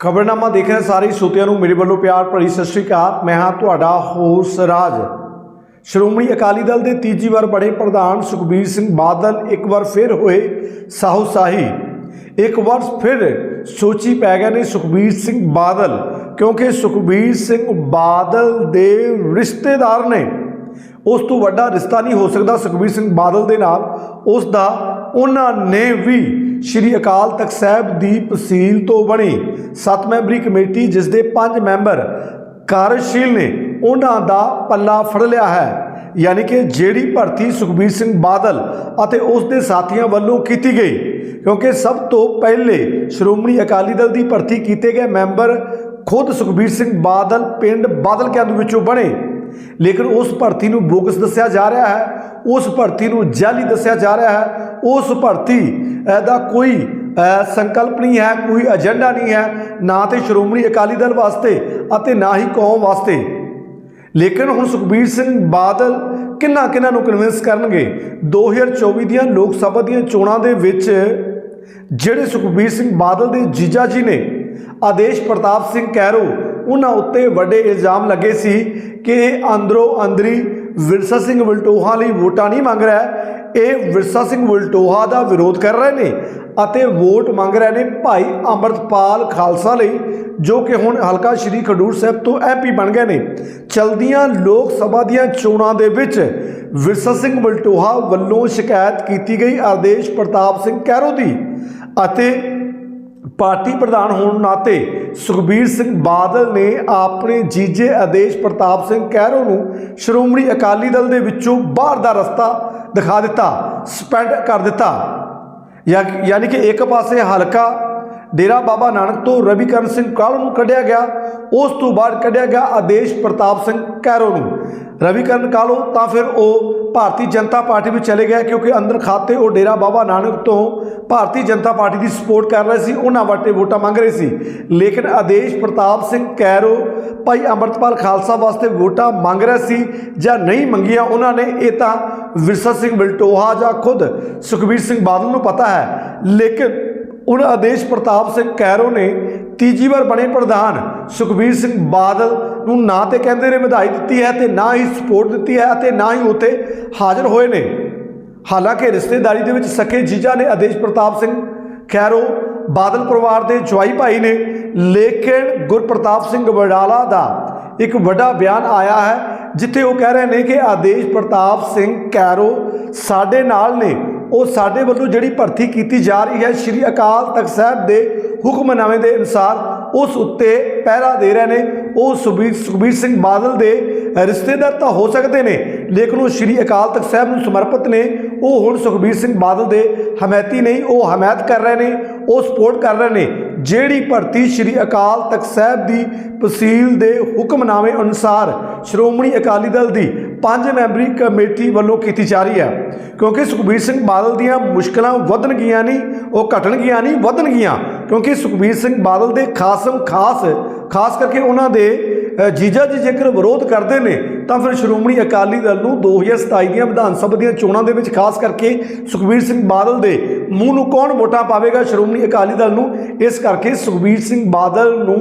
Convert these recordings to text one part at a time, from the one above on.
ਖਬਰਨਾਮਾ ਦੇਖ ਰਹੇ ਸਾਰੇ ਸੋਤਿਆਂ ਨੂੰ ਮੇਰੇ ਵੱਲੋਂ ਪਿਆਰ ਭਰੀ ਸਤਿ ਸ਼੍ਰੀ ਅਕਾਲ। ਮੈਂ ਹਾਂ ਤੁਹਾਡਾ ਹੋਸ ਰਾਜ। ਸ਼੍ਰੋਮਣੀ ਅਕਾਲੀ ਦਲ ਦੇ ਤੀਜੀ ਵਾਰ ਬੜੇ ਪ੍ਰਧਾਨ ਸੁਖਬੀਰ ਸਿੰਘ ਬਾਦਲ ਇੱਕ ਵਾਰ ਫਿਰ ਹੋਏ ਸਾਹੂਸਾਹੀ। ਇੱਕ ਵਾਰ ਫਿਰ ਸੋਚੀ ਪੈ ਗਏ ਨੇ ਸੁਖਬੀਰ ਸਿੰਘ ਬਾਦਲ, ਕਿਉਂਕਿ ਸੁਖਬੀਰ ਸਿੰਘ ਬਾਦਲ ਦੇ ਰਿਸ਼ਤੇਦਾਰ ਨੇ। ਉਸ ਤੋਂ ਵੱਡਾ ਰਿਸ਼ਤਾ ਨਹੀਂ ਹੋ ਸਕਦਾ ਸੁਖਬੀਰ ਸਿੰਘ ਬਾਦਲ ਦੇ ਨਾਲ। ਉਸ ਦਾ, ਉਹਨਾਂ ਨੇ ਵੀ ਸ਼੍ਰੀ ਅਕਾਲ ਤਖਤ ਸਾਹਿਬ ਦੀ ਤਹਿਸੀਲ ਤੋਂ ਬਣੀ ਸੱਤ ਮੈਂਬਰੀ ਕਮੇਟੀ ਜਿਸ ਦੇ ਪੰਜ ਮੈਂਬਰ ਕਾਰਜਸ਼ੀਲ ਨੇ, ਉਹਨਾਂ ਦਾ ਪੱਲਾ ਫੜ ਲਿਆ ਹੈ। ਯਾਨੀ ਕਿ ਜਿਹੜੀ ਭਰਤੀ ਸੁਖਬੀਰ ਸਿੰਘ ਬਾਦਲ ਅਤੇ ਉਸ ਦੇ ਸਾਥੀਆਂ ਵੱਲੋਂ ਕੀਤੀ ਗਈ, ਕਿਉਂਕਿ ਸਭ ਤੋਂ ਪਹਿਲੇ ਸ਼੍ਰੋਮਣੀ ਅਕਾਲੀ ਦਲ ਦੀ ਭਰਤੀ ਕੀਤੇ ਗਏ ਮੈਂਬਰ ਖੁਦ ਸੁਖਬੀਰ ਸਿੰਘ ਬਾਦਲ ਪਿੰਡ ਬਾਦਲ ਕੈਂਪ ਵਿੱਚੋਂ ਬਣੇ। ਲੇਕਿਨ ਉਸ ਭਰਤੀ ਨੂੰ ਬੋਗਸ ਦੱਸਿਆ ਜਾ ਰਿਹਾ ਹੈ, ਉਸ ਭਰਤੀ ਨੂੰ ਜਾਲੀ ਦੱਸਿਆ ਜਾ ਰਿਹਾ ਹੈ, ਉਸ ਭਰਤੀ ਦਾ ਕੋਈ ਸੰਕਲਪ ਨਹੀਂ ਹੈ, ਕੋਈ ਏਜੰਡਾ ਨਹੀਂ ਹੈ, ਨਾ ਤੇ ਸ਼੍ਰੋਮਣੀ ਅਕਾਲੀ ਦਲ ਵਾਸਤੇ ਅਤੇ ਨਾ ਹੀ ਕੌਮ ਵਾਸਤੇ। ਲੇਕਿਨ ਹੁਣ ਸੁਖਬੀਰ ਸਿੰਘ ਬਾਦਲ ਕਿੰਨਾ ਕਿੰਨਾ ਨੂੰ ਕਨਵਿੰਸ ਕਰਨਗੇ? 2024 ਦੀਆਂ ਲੋਕ ਸਭਾ ਦੀਆਂ ਚੋਣਾਂ ਦੇ ਵਿੱਚ ਜਿਹੜੇ ਸੁਖਬੀਰ ਸਿੰਘ ਬਾਦਲ ਦੇ ਜੀਜਾ ਜੀ ਨੇ, ਆਦੇਸ਼ ਪ੍ਰਤਾਪ ਸਿੰਘ ਕੈਰੋ ਉਹਨਾਂ ਉੱਤੇ ਵੱਡੇ ਇਲਜ਼ਾਮ ਲੱਗੇ ਸੀ ਕਿ ਇਹ ਅੰਦਰੋਂ ਅੰਦਰੀ ਵਿਰਸਾ ਸਿੰਘ ਵਲਟੋਹਾ ਲਈ ਵੋਟਾਂ ਨਹੀਂ ਮੰਗ ਰਿਹਾ। ਇਹ ਵਿਰਸਾ ਸਿੰਘ ਵਲਟੋਹਾ ਦਾ ਵਿਰੋਧ ਕਰ ਰਹੇ ਨੇ ਅਤੇ ਵੋਟ ਮੰਗ ਰਹੇ ਨੇ ਭਾਈ ਅੰਮ੍ਰਿਤਪਾਲ ਖਾਲਸਾ ਲਈ, ਜੋ ਕਿ ਹੁਣ ਹਲਕਾ ਸ਼੍ਰੀ ਖਡੂਰ ਸਾਹਿਬ ਤੋਂ ਐਮਪੀ ਬਣ ਗਏ ਨੇ। ਚਲਦੀਆਂ ਲੋਕ ਸਭਾ ਦੀਆਂ ਚੋਣਾਂ ਦੇ ਵਿੱਚ ਵਿਰਸਾ ਸਿੰਘ ਵਲਟੋਹਾ ਵੱਲੋਂ ਸ਼ਿਕਾਇਤ ਕੀਤੀ ਗਈ ਆਦੇਸ਼ ਪ੍ਰਤਾਪ ਸਿੰਘ ਕੈਰੋ ਦੀ ਅਤੇ ਪਾਰਟੀ ਪ੍ਰਧਾਨ ਹੋਣ ਨਾਤੇ ਸੁਖਬੀਰ ਸਿੰਘ ਬਾਦਲ ਨੇ ਆਪਣੇ ਜੀਜੇ ਆਦੇਸ਼ ਪ੍ਰਤਾਪ ਸਿੰਘ ਕੈਰੋ ਨੂੰ ਸ਼੍ਰੋਮਣੀ ਅਕਾਲੀ ਦਲ ਦੇ ਵਿੱਚੋਂ ਬਾਹਰ ਦਾ ਰਸਤਾ ਦਿਖਾ ਦਿੱਤਾ ਸਪੈਂਡ ਕਰ ਦਿੱਤਾ। ਯਾ- ਯਾਨੀ ਕਿ ਇੱਕ ਪਾਸੇ ਹਲਕਾ ਡੇਰਾ ਬਾਬਾ ਨਾਨਕ ਤੋਂ ਰਵੀਕਰਨ ਸਿੰਘ ਕਾਲੂ ਨੂੰ ਕੱਢਿਆ ਗਿਆ, ਉਸ ਤੋਂ ਬਾਅਦ ਕੱਢਿਆ ਗਿਆ ਆਦੇਸ਼ ਪ੍ਰਤਾਪ ਸਿੰਘ ਕੈਰੋ ਨੂੰ। ਰਵੀਕਰਨ ਕਾਲੂ ਤਾਂ ਫਿਰ ਉਹ ਭਾਰਤੀ ਜਨਤਾ ਪਾਰਟੀ ਵਿੱਚ ਚਲੇ ਗਏ ਕਿਉਂਕਿ ਅੰਦਰ ਖਾਤੇ ਉਹ ਡੇਰਾ ਬਾਬਾ ਨਾਨਕ ਤੋਂ ਭਾਰਤੀ ਜਨਤਾ ਪਾਰਟੀ ਦੀ ਸਪੋਰਟ ਕਰ ਰਹੇ ਸੀ, ਉਹਨਾਂ ਵਾਟੇ ਵੋਟਾਂ ਮੰਗ ਰਹੇ ਸੀ। ਲੇਕਿਨ ਆਦੇਸ਼ ਪ੍ਰਤਾਪ ਸਿੰਘ ਕੈਰੋ, ਭਾਈ ਅੰਮ੍ਰਿਤਪਾਲ ਖਾਲਸਾ ਵਾਸਤੇ ਵੋਟਾਂ ਮੰਗ ਰਿਹਾ ਸੀ ਜਾਂ ਨਹੀਂ ਮੰਗੀਆਂ, ਉਹਨਾਂ ਨੇ ਇਹ ਤਾਂ ਵਿਰਸਾ ਸਿੰਘ ਬਿਲਟੋਹਾ ਜਾਂ ਖੁਦ ਸੁਖਬੀਰ ਸਿੰਘ ਬਾਦਲ ਨੂੰ ਪਤਾ ਹੈ। ਲੇਕਿਨ ਹੁਣ ਆਦੇਸ਼ ਪ੍ਰਤਾਪ ਸਿੰਘ ਕੈਰੋ ਨੇ ਤੀਜੀ ਵਾਰ ਬਣੇ ਪ੍ਰਧਾਨ। ਸੁਖਬੀਰ ਸਿੰਘ ਬਾਦਲ ਨੂੰ ਨਾ ਤੇ ਕਹਿੰਦੇ ਨੇ ਵਧਾਈ ਦਿੱਤੀ ਹੈ ਤੇ ਨਾ ਹੀ ਸਪੋਰਟ ਦਿੱਤੀ ਹੈ ਅਤੇ ਨਾ ਹੀ ਉੱਥੇ ਹਾਜ਼ਰ ਹੋਏ ਨੇ। ਹਾਲਾਂਕਿ ਰਿਸ਼ਤੇਦਾਰੀ ਦੇ ਵਿੱਚ ਸਕੇ ਜੀਜਾ ਨੇ ਆਦੇਸ਼ ਪ੍ਰਤਾਪ ਸਿੰਘ ਖੈਰੋ ਬਾਦਲ ਪਰਿਵਾਰ ਦੇ ਜਵਾਈ ਭਾਈ ਨੇ, ਲੇਕਿਨ ਗੁਰਪ੍ਰਤਾਪ ਸਿੰਘ ਵਡਾਲਾ ਦਾ ਇੱਕ ਵੱਡਾ ਬਿਆਨ ਆਇਆ ਹੈ, ਜਿੱਥੇ ਉਹ ਕਹਿ ਰਹੇ ਨੇ ਕਿ ਆਦੇਸ਼ ਪ੍ਰਤਾਪ ਸਿੰਘ ਕੈਰੋ ਸਾਡੇ ਨਾਲ ਨੇ ਉਹ ਸਾਡੇ ਵੱਲੋਂ ਜਿਹੜੀ ਭਰਤੀ ਕੀਤੀ ਜਾ ਰਹੀ ਹੈ, ਸ਼੍ਰੀ ਅਕਾਲ ਤਖਤ ਸਾਹਿਬ ਦੇ ਹੁਕਮਨਾਮੇ ਦੇ ਅਨੁਸਾਰ ਉਸ ਉੱਤੇ ਪਹਿਰਾ ਦੇ ਰਹੇ ਨੇ। ਉਹ ਸੁਖਬੀਰ ਸੁਖਬੀਰ ਸਿੰਘ ਬਾਦਲ ਦੇ ਰਿਸ਼ਤੇਦਾਰ ਤਾਂ ਹੋ ਸਕਦੇ ਨੇ, ਲੇਕਿਨ ਉਹ ਸ਼੍ਰੀ ਅਕਾਲ ਤਖਤ ਸਾਹਿਬ ਨੂੰ ਸਮਰਪਿਤ ਨੇ। ਉਹ ਹੁਣ ਸੁਖਬੀਰ ਸਿੰਘ ਬਾਦਲ ਦੇ ਹਮਾਇਤੀ ਨਹੀਂ, ਉਹ ਹਮਾਇਤ ਕਰ ਰਹੇ ਨੇ, ਉਹ ਸਪੋਰਟ ਕਰ ਰਹੇ ਨੇ। ਜਿਹੜੀ ਭਰਤੀ ਸ਼੍ਰੀ ਅਕਾਲ ਤਖਤ ਸਾਹਿਬ ਦੀ ਤਹਿਸੀਲ ਦੇ ਹੁਕਮਨਾਮੇ ਅਨੁਸਾਰ ਸ਼੍ਰੋਮਣੀ ਅਕਾਲੀ ਦਲ ਦੀ ਪੰਜ ਮੈਂਬਰੀ ਕਮੇਟੀ ਵੱਲੋਂ ਕੀਤੀ ਜਾ ਰਹੀ ਹੈ। ਕਿਉਂਕਿ ਸੁਖਬੀਰ ਸਿੰਘ ਬਾਦਲ ਦੀਆਂ ਮੁਸ਼ਕਲਾਂ ਵਧਣਗੀਆਂ ਨਹੀਂ, ਉਹ ਘਟਣਗੀਆਂ ਨਹੀਂ, ਵਧਣਗੀਆਂ। ਕਿਉਂਕਿ ਸੁਖਬੀਰ ਸਿੰਘ ਬਾਦਲ ਦੇ ਖਾਸਮ ਖਾਸ ਖਾਸ ਕਰਕੇ ਉਹਨਾਂ ਦੇ ਜੀਜਾ ਜੀ ਜੇਕਰ ਵਿਰੋਧ ਕਰਦੇ ਨੇ, ਤਾਂ ਫਿਰ ਸ਼੍ਰੋਮਣੀ ਅਕਾਲੀ ਦਲ ਨੂੰ 2027 ਦੀਆਂ ਵਿਧਾਨ ਸਭਾ ਦੀਆਂ ਚੋਣਾਂ ਦੇ ਵਿੱਚ ਖਾਸ ਕਰਕੇ ਸੁਖਬੀਰ ਸਿੰਘ ਬਾਦਲ ਦੇ ਮੂੰਹ ਨੂੰ ਕੌਣ ਵੋਟਾਂ ਪਾਵੇਗਾ ਸ਼੍ਰੋਮਣੀ ਅਕਾਲੀ ਦਲ ਨੂੰ? ਇਸ ਕਰਕੇ ਸੁਖਬੀਰ ਸਿੰਘ ਬਾਦਲ ਨੂੰ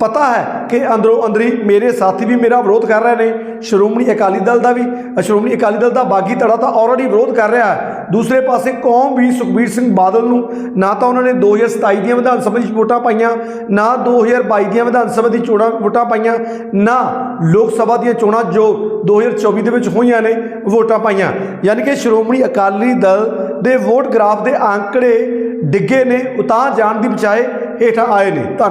ਪਤਾ ਹੈ ਕਿ ਅੰਦਰੋਂ ਅੰਦਰੀ ਮੇਰੇ ਸਾਥੀ ਵੀ ਮੇਰਾ ਵਿਰੋਧ ਕਰ ਰਹੇ ਨੇ। ਸ਼੍ਰੋਮਣੀ ਅਕਾਲੀ ਦਲ ਦਾ ਵੀ ਸ਼੍ਰੋਮਣੀ ਅਕਾਲੀ ਦਲ ਦਾ ਬਾਗੀ ਧੜਾ ਤਾਂ ਆਲਰੇਡੀ ਵਿਰੋਧ ਕਰ ਰਿਹਾ ਹੈ। ਦੂਸਰੇ ਪਾਸੇ ਕੌਮ ਵੀ ਸੁਖਬੀਰ ਸਿੰਘ ਬਾਦਲ ਨੂੰ ਨਾ ਤਾਂ ਉਹਨਾਂ ਨੇ 2027 ਦੀਆਂ ਵਿਧਾਨ ਸਭਾ ਦੀ ਵੋਟਾਂ ਪਾਈਆਂ, ਨਾ 2022 ਦੀਆਂ ਵਿਧਾਨ ਸਭਾ ਦੀ ਚੋਣਾਂ ਵੋਟਾਂ ਪਾਈਆਂ, ਨਾ ਲੋਕ ਸਭਾ ਦੀਆਂ ਚੋਣਾਂ ਜੋ 2024 ਦੇ ਵਿੱਚ ਹੋਈਆਂ ਨੇ, ਵੋਟਾਂ ਪਾਈਆਂ। ਯਾਨੀ ਕਿ ਸ਼੍ਰੋਮਣੀ ਅਕਾਲੀ ਦਲ ਦੇ ਵੋਟ ਗ੍ਰਾਫ ਦੇ ਅੰਕੜੇ ਡਿੱਗੇ ਨੇ ਉਤਾਂ ਜਾਣ ਦੀ ਬਜਾਏ ਹੇਠਾਂ ਆਏ ਨੇ। ਧੰਨ-